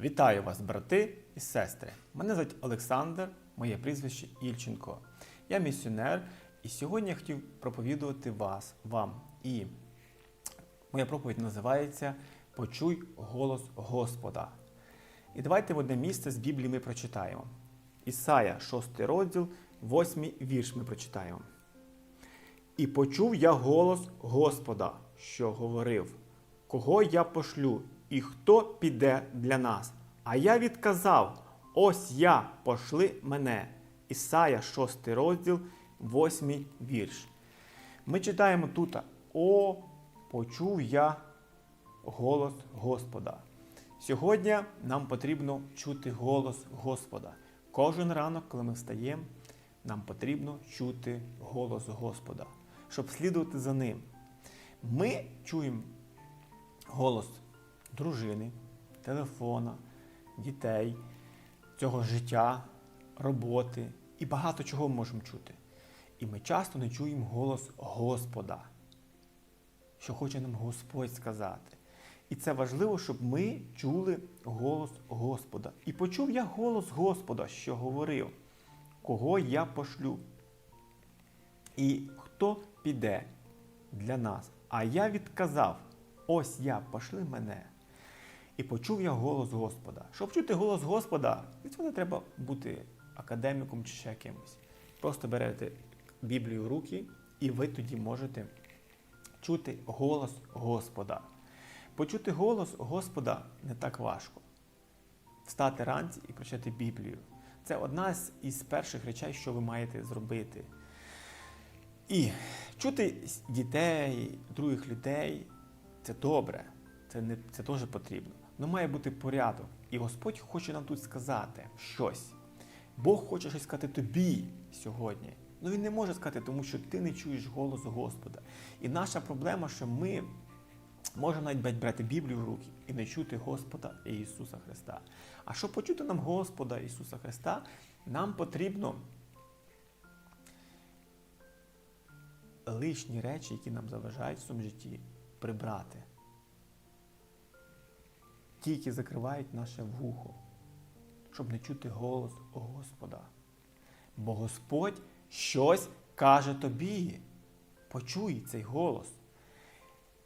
Вітаю вас, брати і сестри. Мене звуть Олександр, моє прізвище Ільченко. Я місіонер, і сьогодні я хотів проповідувати вас, вам. І моя проповідь називається Почуй голос Господа. І давайте в одне місце з Біблії ми прочитаємо. Ісая, 6 розділ, 8 вірш ми прочитаємо. І почув я голос Господа, що говорив, кого я пошлю, і хто піде для нас. А я відказав: Ось я пошли мене. Ісая, 6 розділ, 8 вірш. Ми читаємо тут: О, почув я голос Господа. Сьогодні нам потрібно чути голос Господа. Кожен ранок, коли ми встаємо, нам потрібно чути голос Господа, щоб слідувати за ним. Ми чуємо голос дружини, телефона, дітей, цього життя, роботи і багато чого ми можемо чути. І ми часто не чуємо голос Господа, що хоче нам Господь сказати. І це важливо, щоб ми чули голос Господа. І почув я голос Господа, що говорив, кого я пошлю. І хто піде для нас. А я відказав: ось я, пошли мене. І почув я голос Господа. Щоб чути голос Господа, від цього не треба бути академіком чи ще кимось. Просто берете Біблію в руки, і ви тоді можете чути голос Господа. Почути голос Господа не так важко. Встати ранці і прочитати Біблію. Це одна із перших речей, що ви маєте зробити. І чути дітей, других людей це добре, це, не, це теж потрібно. Але має бути порядок. І Господь хоче нам тут сказати щось. Бог хоче щось сказати тобі сьогодні. Ну він не може сказати, тому що ти не чуєш голос Господа. І наша проблема, що ми можемо навіть брати Біблію в руки і не чути Господа Ісуса Христа. А щоб почути нам Господа Ісуса Христа, нам потрібно лишні речі, які нам заважають в своєму житті, прибрати. Ті, які закривають наше вухо, щоб не чути голос Господа. Бо Господь щось каже тобі. Почуй цей голос.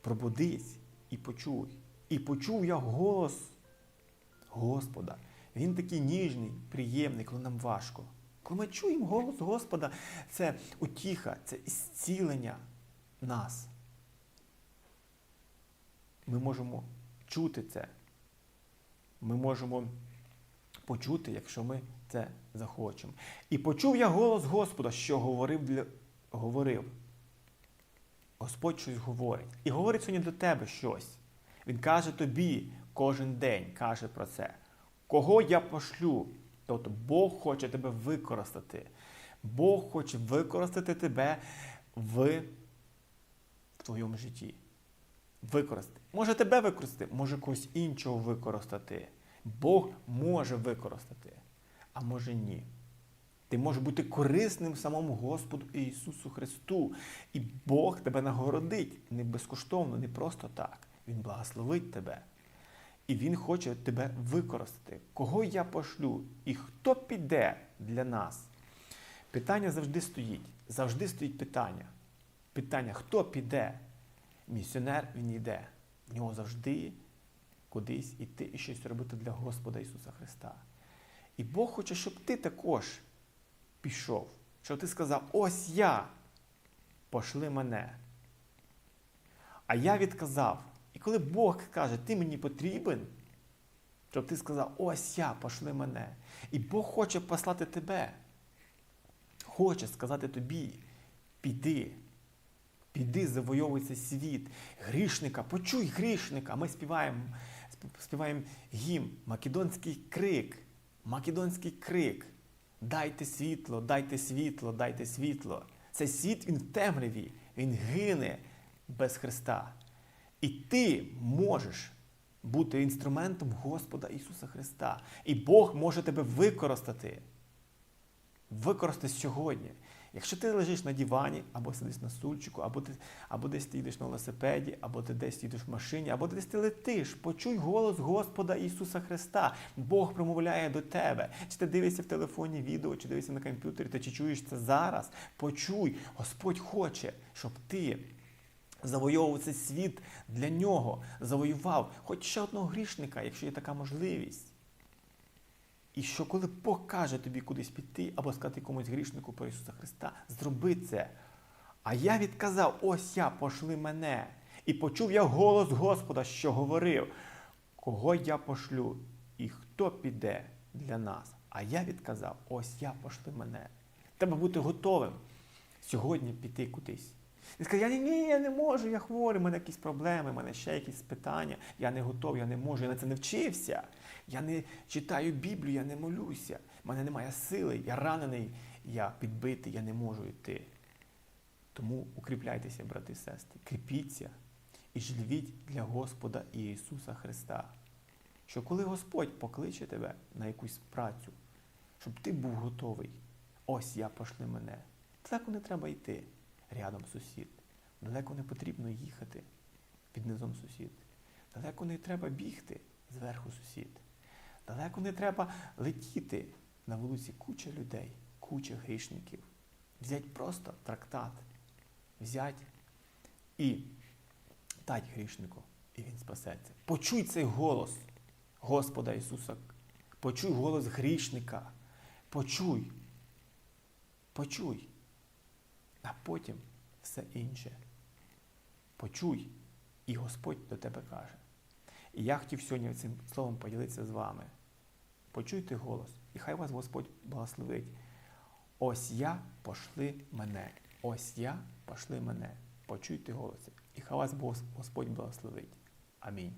Пробудись і почуй. І почув я голос Господа. Він такий ніжний, приємний, коли нам важко. Коли ми чуємо голос Господа, це утіха, це зцілення нас. Ми можемо чути це. Ми можемо почути, якщо ми це захочемо. І почув я голос Господа, що говорив для... говорив. Господь щось говорить. І говорить сьогодні до тебе щось. Він каже тобі кожен день, каже про це. Кого я пошлю? Тобто Бог хоче тебе використати. Бог хоче використати тебе в, в твоєму житті. Використати. Може тебе використати, може когось іншого використати. Бог може використати, а може ні. Ти можеш бути корисним самому Господу Ісусу Христу. І Бог тебе нагородить не безкоштовно, не просто так. Він благословить тебе. І Він хоче тебе використати. Кого я пошлю і хто піде для нас? Питання завжди стоїть. Завжди стоїть питання. Питання, хто піде? Місіонер він йде. В нього завжди кудись іти і щось робити для Господа Ісуса Христа. І Бог хоче, щоб ти також пішов. Щоб ти сказав, ось я, пошли мене. А я відказав. І коли Бог каже, ти мені потрібен, щоб ти сказав, ось я, пошли мене. І Бог хоче послати тебе. Хоче сказати тобі, піди, піди, завойовуй світ. Грішника, почуй грішника. Ми співаємо, співаємо гімн, македонський крик, македонський крик. Дайте світло, дайте світло, дайте світло. Цей світ він в темряві, він гине без Христа. І ти можеш бути інструментом Господа Ісуса Христа. І Бог може тебе використати. Використати сьогодні. Якщо ти лежиш на дивані, або сидиш на стульчику, або, ти, або десь ти їдеш на велосипеді, або ти десь їдеш в машині, або десь ти летиш, почуй голос Господа Ісуса Христа. Бог промовляє до тебе. Чи ти дивишся в телефоні відео, чи дивишся на комп'ютері, ти чи чуєш це зараз? Почуй, Господь хоче, щоб ти завойовував цей світ для нього, завоював хоч ще одного грішника, якщо є така можливість. І що коли покаже тобі кудись піти або сказати комусь грішнику про Ісуса Христа, зроби це. А я відказав, ось я, пошли мене. І почув я голос Господа, що говорив, кого я пошлю і хто піде для нас. А я відказав, ось я пошли мене. Треба бути готовим сьогодні піти кудись. Він сказав, я ні, ні, я не можу, я хворий, в мене якісь проблеми, в мене ще якісь питання, я не готовий, я не можу, я на це не вчився. Я не читаю Біблію, я не молюся. в мене немає сили, я ранений, я підбитий, я не можу йти. Тому укріпляйтеся, брати і сестри, кріпіться і живіть для Господа Ісуса Христа. Що коли Господь покличе тебе на якусь працю, щоб ти був готовий, ось я пошли мене. Далеко не треба йти, рядом сусід. Далеко не потрібно їхати під низом сусід. Далеко не треба бігти зверху сусід. Далеко не треба летіти на вулиці куча людей, куча грішників. Взять просто трактат, взять і дать грішнику, і він спасеться. Почуй цей голос Господа Ісуса. Почуй голос грішника. Почуй. Почуй. А потім все інше. Почуй, і Господь до тебе каже. І я хотів сьогодні цим словом поділитися з вами. Почуйте голос, і хай вас Господь благословить. Ось я пошли мене. Ось я пошли мене. Почуйте голос. І хай вас Господь благословить. Амінь.